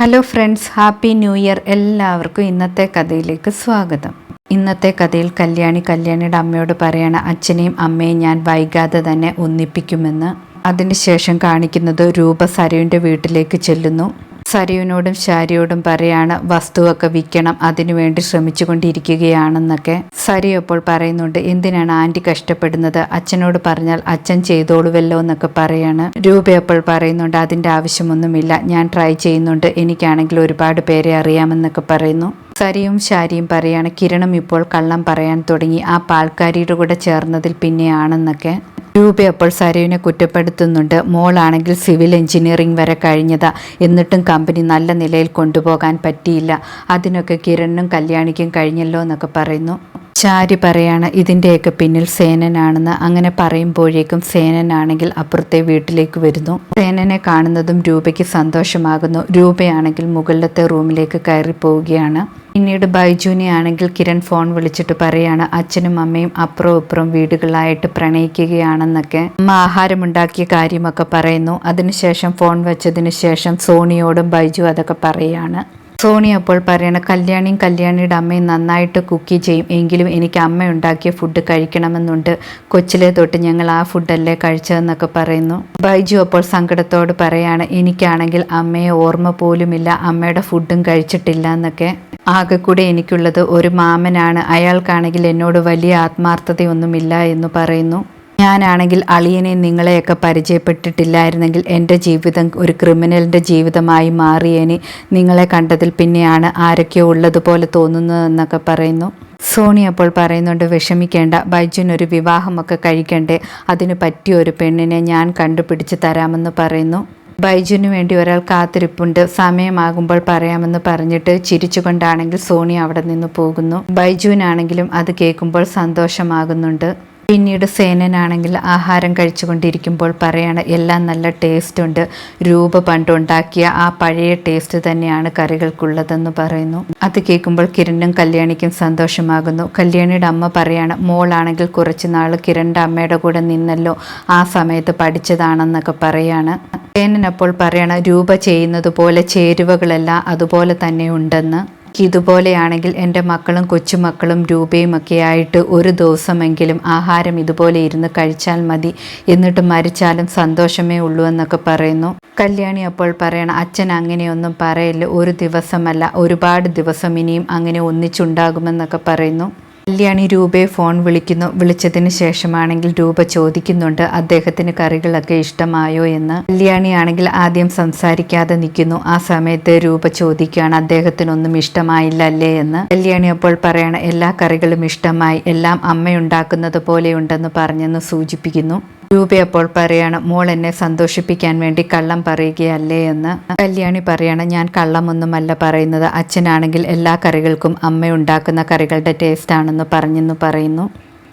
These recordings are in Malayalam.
Hello friends happy new year എല്ലാവർക്കും ഇന്നത്തെ കഥയിലേക്ക് സ്വാഗതം. ഇന്നത്തെ കഥയിൽ കല്യാണി കല്യാണിയുടെ അമ്മയോട് പറയണ അച്ഛനെയും അമ്മയും ഞാൻ വൈകാതെ തന്നെ ഒന്നിപ്പിക്കുമെന്ന്. അതിനുശേഷം കാണിക്കുന്നത് രൂപ സരുവിന്റെ വീട്ടിലേക്ക് ചെല്ലുന്നു. സരയുവിനോടും ശാരിയോടും പറയാണ് വസ്തുവൊക്കെ വിൽക്കണം അതിനുവേണ്ടി ശ്രമിച്ചുകൊണ്ടിരിക്കുകയാണെന്നൊക്കെ. സരി അപ്പോൾ പറയുന്നുണ്ട് എന്തിനാണ് ആന്റി കഷ്ടപ്പെടുന്നത്? അച്ഛനോട് പറഞ്ഞാൽ അച്ഛൻ ചെയ്തോളുവല്ലോ എന്നൊക്കെ പറയാണ്. രൂപ അപ്പോൾ പറയുന്നുണ്ട് അതിന്റെ ആവശ്യമൊന്നുമില്ല ഞാൻ ട്രൈ ചെയ്യുന്നുണ്ട് എനിക്കാണെങ്കിൽ ഒരുപാട് പേരെ അറിയാമെന്നൊക്കെ പറയുന്നു. സരിയും ശാരിയും പറയാണ്. കിരണും ഇപ്പോൾ കള്ളം പറയാൻ തുടങ്ങി. ആ പാൽക്കാരിയുടെ കൂടെ ചേർന്നതിൽ പിന്നെയാണെന്നൊക്കെ രൂപ അപ്പോൾ സരയുവിനെ കുറ്റപ്പെടുത്തുന്നുണ്ട്. മോളാണെങ്കിൽ സിവിൽ എഞ്ചിനീയറിംഗ് വരെ കഴിഞ്ഞതാ. എന്നിട്ടും കമ്പനി നല്ല നിലയിൽ കൊണ്ടുപോകാൻ പറ്റിയില്ല. അതിനൊക്കെ കിരണിനും കല്യാണിക്കും കഴിഞ്ഞല്ലോ എന്നൊക്കെ പറയുന്നു. ചാരി പറയാണ് ഇതിന്റെയൊക്കെ പിന്നിൽ സേനനാണെന്ന്. അങ്ങനെ പറയുമ്പോഴേക്കും സേനനാണെങ്കിൽ അപ്പുറത്തെ വീട്ടിലേക്ക് വരുന്നു. സേനനെ കാണുന്നതും രൂപയ്ക്ക് സന്തോഷമാകുന്നു. രൂപയാണെങ്കിൽ മുകളിലത്തെ റൂമിലേക്ക് കയറി പോവുകയാണ് പിന്നീട് ബൈജുവിനെ ആണെങ്കിൽ കിരൺ ഫോൺ വിളിച്ചിട്ട് പറയാണ് അച്ഛനും അമ്മയും അപ്പുറവും ഇപ്പുറം വീടുകളായിട്ട് പ്രണയിക്കുകയാണെന്നൊക്കെ. അമ്മ ആഹാരമുണ്ടാക്കിയ കാര്യമൊക്കെ പറയുന്നു. അതിനുശേഷം ഫോൺ വെച്ചതിന് ശേഷം സോണിയോടും ബൈജു അതൊക്കെ പറയാണ്. സോണി അപ്പോൾ പറയണ കല്യാണിയും കല്യാണിയുടെ അമ്മയും നന്നായിട്ട് കുക്ക് ചെയ്യും. എങ്കിലും എനിക്ക് അമ്മ ഉണ്ടാക്കിയ ഫുഡ് കഴിക്കണമെന്നുണ്ട്. കൊച്ചിലെ തൊട്ട് ഞങ്ങൾ ആ ഫുഡല്ലേ കഴിച്ചതെന്നൊക്കെ പറയുന്നു. ബൈജു അപ്പോൾ സങ്കടത്തോട് പറയാണ് എനിക്കാണെങ്കിൽ അമ്മയെ ഓർമ്മ പോലുമില്ല. അമ്മയുടെ ഫുഡും കഴിച്ചിട്ടില്ല എന്നൊക്കെ. ആകെ കൂടെ എനിക്കുള്ളത് ഒരു മാമനാണ്. അയാൾക്കാണെങ്കിൽ എന്നോട് വലിയ ആത്മാർത്ഥതയൊന്നുമില്ല എന്ന് പറയുന്നു. ഞാനാണെങ്കിൽ അളിയനെ നിങ്ങളെയൊക്കെ പരിചയപ്പെട്ടിട്ടില്ലായിരുന്നെങ്കിൽ എന്റെ ജീവിതം ഒരു ക്രിമിനലിന്റെ ജീവിതമായി മാറിയേനെ. നിങ്ങളെ കണ്ടതിൽ പിന്നെയാണ് ആരൊക്കെയോ ഉള്ളതുപോലെ തോന്നുന്നതെന്നൊക്കെ പറയുന്നു. സോണി അപ്പോൾ പറയുന്നുണ്ട് വിഷമിക്കേണ്ട ബൈജുൻ ഒരു വിവാഹമൊക്കെ കഴിക്കണ്ടേ. അതിന് പറ്റിയ ഒരു പെണ്ണിനെ ഞാൻ കണ്ടുപിടിച്ച് തരാമെന്ന് പറയുന്നു. ബൈജുന് വേണ്ടി ഒരാൾ കാത്തിരിപ്പുണ്ട്. സമയമാകുമ്പോൾ പറയാമെന്ന് പറഞ്ഞിട്ട് ചിരിച്ചുകൊണ്ടാണെങ്കിൽ സോണി അവിടെ നിന്ന് പോകുന്നു. ബൈജുവിനാണെങ്കിലും അത് കേൾക്കുമ്പോൾ സന്തോഷമാകുന്നുണ്ട്. പിന്നീട് സേനനാണെങ്കിൽ ആഹാരം കഴിച്ചുകൊണ്ടിരിക്കുമ്പോൾ പറയാണ് എല്ലാം നല്ല ടേസ്റ്റ് ഉണ്ട് രൂപ പണ്ടുണ്ടാക്കിയ ആ പഴയ ടേസ്റ്റ് തന്നെയാണ് കറികൾക്കുള്ളതെന്ന് പറയുന്നു. അത് കേൾക്കുമ്പോൾ കിരണിനും കല്യാണിക്കും സന്തോഷമാകുന്നു. കല്യാണിയുടെ അമ്മ പറയാണ് മോളാണെങ്കിൽ കുറച്ച് നാൾ കിരണിന്റെ അമ്മയുടെ കൂടെ നിന്നല്ലോ. ആ സമയത്ത് പഠിച്ചതാണെന്നൊക്കെ പറയാണ്. സേനൻ അപ്പോൾ പറയണ രൂപ ചെയ്യുന്നത് പോലെ ചേരുവകളെല്ലാം അതുപോലെ തന്നെ ഉണ്ടെന്ന്. ഇതുപോലെയാണെങ്കിൽ എന്റെ മക്കളും കൊച്ചുമക്കളും രൂപയും ഒക്കെ ആയിട്ട് ഒരു ദിവസമെങ്കിലും ആഹാരം ഇതുപോലെ ഇരുന്ന് കഴിച്ചാൽ മതി. എന്നിട്ട് മരിച്ചാലും സന്തോഷമേ ഉള്ളൂ എന്നൊക്കെ പറയുന്നു. കല്യാണി അപ്പോൾ പറയണം അച്ഛൻ അങ്ങനെയൊന്നും പറയല്ലേ ഒരു ദിവസമല്ല ഒരുപാട് ദിവസം ഇനിയും അങ്ങനെ ഒന്നിച്ചുണ്ടാകുമെന്നൊക്കെ പറയുന്നു. കല്യാണി രൂപയെ ഫോൺ വിളിക്കുന്നു. വിളിച്ചതിന് ശേഷമാണെങ്കിൽ രൂപ ചോദിക്കുന്നുണ്ട്. അദ്ദേഹത്തിന് കറികളൊക്കെ ഇഷ്ടമായോ എന്ന്. കല്യാണിയാണെങ്കിൽ ആദ്യം സംസാരിക്കാതെ നിൽക്കുന്നു. ആ സമയത്ത് രൂപ ചോദിക്കുകയാണ് അദ്ദേഹത്തിനൊന്നും ഇഷ്ടമായില്ല അല്ലേ? എന്ന്. കല്യാണി അപ്പോൾ പറയണ എല്ലാ കറികളും ഇഷ്ടമായി. എല്ലാം അമ്മയുണ്ടാക്കുന്നത് പോലെയുണ്ടെന്ന് പറഞ്ഞെന്ന് സൂചിപ്പിക്കുന്നു. രൂപ അപ്പോൾ പറയാണ് മോൾ എന്നെ സന്തോഷിപ്പിക്കാൻ വേണ്ടി കള്ളം പറയുകയല്ലേ എന്ന്. കല്യാണി പറയാണ് ഞാൻ കള്ളമൊന്നുമല്ല പറയുന്നത്. അച്ഛനാണെങ്കിൽ എല്ലാ കറികൾക്കും അമ്മ ഉണ്ടാക്കുന്ന കറികളുടെ ടേസ്റ്റ് ആണെന്ന് പറഞ്ഞെന്ന് പറയുന്നു.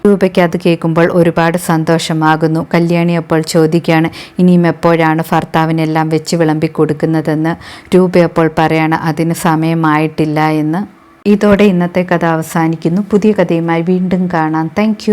രൂപയ്ക്ക് അത് കേൾക്കുമ്പോൾ ഒരുപാട് സന്തോഷമാകുന്നു. കല്യാണി അപ്പോൾ ചോദിക്കുകയാണ് ഇനിയും എപ്പോഴാണ് ഭർത്താവിനെല്ലാം വെച്ച് വിളമ്പി കൊടുക്കുന്നതെന്ന്? രൂപ അപ്പോൾ പറയാണ് അതിന് സമയമായിട്ടില്ല എന്ന്. ഇതോടെ ഇന്നത്തെ കഥ അവസാനിക്കുന്നു. പുതിയ കഥയുമായി വീണ്ടും കാണാം. താങ്ക്